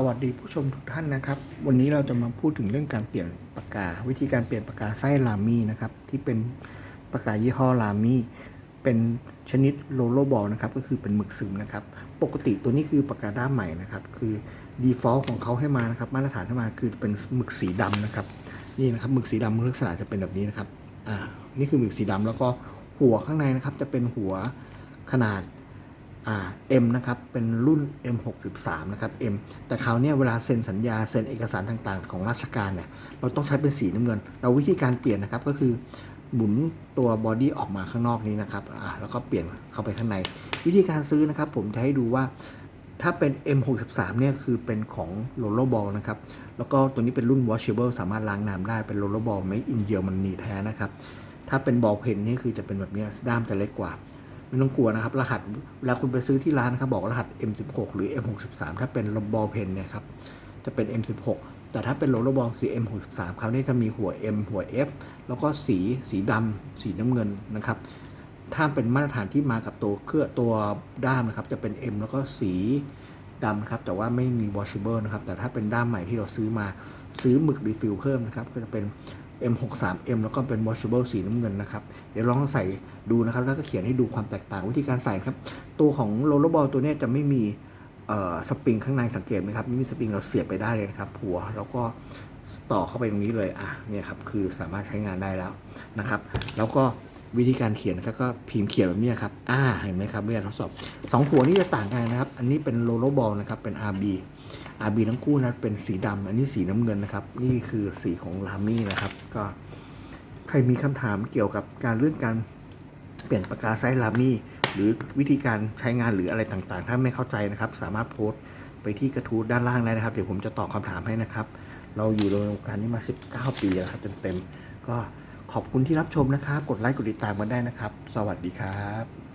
สวัสดีผู้ชมทุกท่านนะครับ วันนี้เราจะมาพูดถึงเรื่องการเปลี่ยนปากกา วิธีการเปลี่ยนปากกาไส้ลามีนะครับ ที่เป็นปากกายี่ห้อลามีเป็นชนิดโลโลบอลนะครับ ก็คือเป็นหมึกซึมนะครับ ปกติตัวนี้คือปากกาด้ามใหม่นะครับ คือ default ของเขาให้มานะครับ มาตรฐานให้มาคือเป็นหมึกสีดำนะครับ นี่นะครับหมึกสีดำลักษณะจะเป็นแบบนี้นะครับ อ่า นี่คือหมึกสีดำแล้วก็หัวข้างในนะครับ จะเป็นหัวขนาด อ่า M นะครับเป็นรุ่น M63 นะครับ M แต่คราวนี้เวลาเซ็นสัญญาเซ็นเอกสารต่างๆ ของราชการเนี่ยเราต้องใช้เป็นสีน้ำเงิน เราวิธีการเปลี่ยนนะครับก็คือหมุนตัวบอดี้ออกมาข้างนอกนี้นะครับแล้วก็เปลี่ยนเข้าไปข้างใน วิธีการซื้อนะครับ ผมจะให้ดูว่าถ้าเป็น M63 เนี่ยคือเป็นของ r o l l e r Ball นะครับ แล้วก็ตัวนี้เป็นรุ่น washable สามารถล้างน้ำได้เป็น r o l l e r Ball ไม่อินเยอรมันนีแท้นะครับ ถ้าเป็นบอลเพนนี่คือจะเป็นแบบนี้ด้ามจะเล็กกว่า ไม่ต้องกลัวนะครับ รหัสเวลาคุณไปซื้อที่ร้านนะครับ บอกรหัส M16 หรือ M63 ถ้าเป็นลบอลเพนเนี่ยครับจะเป็น M16 แต่ถ้าเป็นโลเลอร์บอลคือ M63 คราวนี้จะมีหัว M หัว F แล้วก็สีสีดำสีน้ำเงินนะครับ ถ้าเป็นมาตรฐานที่มากับตัวเครื่องตัวด้ามนะครับ จะเป็น M แล้วก็สีดำนะครับแต่ว่าไม่มี washable นะครับ แต่ถ้าเป็นด้ามใหม่ที่เราซื้อมาซื้อหมึกรีฟิลเพิ่มนะครับ ก็จะเป็น M63M แล้วก็เป็น washable สีน้ำเงินนะครับ เดี๋ยวลองใส่ดูนะครับ แล้วก็เขียนให้ดูความแตกต่างวิธีการใส่ครับ ตัวของโรลเลอร์บอลตัวนี้จะไม่มีสปริงข้างในสังเกตไหมครับไม่มีสปริงเราเสียบไปได้เลยนะครับ หัวแล้วก็ต่อเข้าไปตรงนี้เลยอะเนี่ยครับคือสามารถใช้งานได้แล้วนะครับ แล้วก็ วิธีการเขียนครับก็พิมพ์เขียนแบบนี้ครับ อ่า เห็นไหมครับเวลาทดสอบสองหัวนี่จะต่างกันนะครับ อันนี้เป็นโลเลบอลนะครับ เป็น RB RB ทั้งคู่นะ เป็นสีดำอันนี้สีน้ำเงินนะครับ นี่คือสีของลามี่นะครับ ก็ใครมีคำถามเกี่ยวกับการเรื่องการเปลี่ยนปากกาไซส์ลามี่หรือวิธีการใช้งานหรืออะไรต่างๆ ถ้าไม่เข้าใจนะครับ สามารถโพสต์ไปที่กระทู้ด้านล่างได้นะครับ เดี๋ยวผมจะตอบคำถามให้นะครับ เราอยู่ในวงการนี้มา 19 ปีแล้วครับเต็มๆก็ ขอบคุณที่รับชมนะครับ กดไลค์กดติดตามกันได้นะครับ สวัสดีครับ